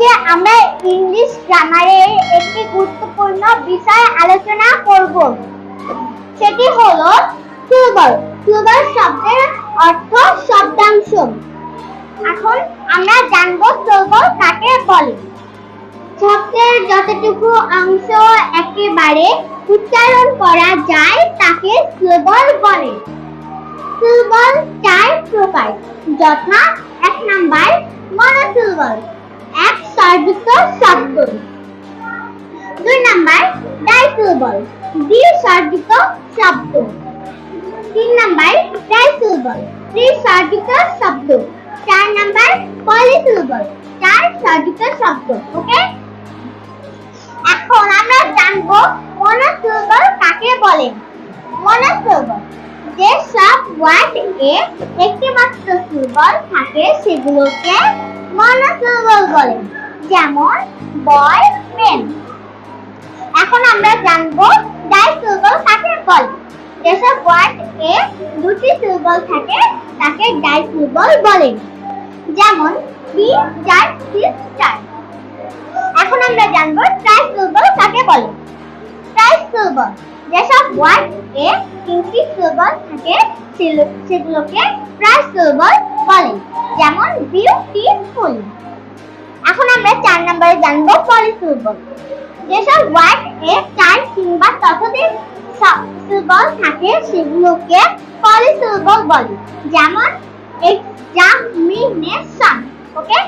আজকে আমরা ইংলিশ গ্রামারের একটি গুরুত্বপূর্ণ বিষয় আলোচনা করব। সেটি হলো সিলভার সিলভার শব্দের অর্থ শব্দাংশ। এখন আমরা জানব সিলভার কাকে বলে। শব্দের যতটুকু অংশ একেবারে উচ্চারণ করা যায় তাকে সিলভার বলে। সিলভার চার প্রকার, যথা এক নাম্বার মনোসিলভার নাম্বার ডাইসিলভার দ্বি স্বরযুক্ত শব্দ। তিন নাম্বার ট্রাইসিলভার ত্রি স্বরযুক্ত শব্দ। চার নাম্বার পলিসিলভার চার স্বরযুক্ত শব্দ, ওকে? এখন আমরা জানব মনোসিলভার কাকে বলে? মনোসিলভার যে সব ওয়ার্ড এ একটি মাত্র সিলভার থাকে, সেগুলোকে মনোসিলভার বলে। যেমন বয় পেন এখন আমরা জানব ডাইসিলভার কাকে বলে। যেসব ওয়ার্ড এ দুটি সিলভার থাকে, তাকে ডাই ডাইসিলভার বলে। যেমন, বি, চার সিক্স চার। এখন আমরা জানব ট্রাইসিলভার কাকে বলে। ট্রাইসিলভার যেসব ওয়ার্ড এ তিনটি সিলভার থাকে সেগুলো- সেগুলোকে ট্রাইসিলভার বলে। যেমন বিউটিফুল এখন আমরা চার নম্বরে জানব পলিসিলভার যেসব ওয়ার্ড এ চার কিংবা ততোধিক সিলবল থাকে সেগুলোকে পলিসিলবল বলে। যেমন এক্সামিনেশন ওকে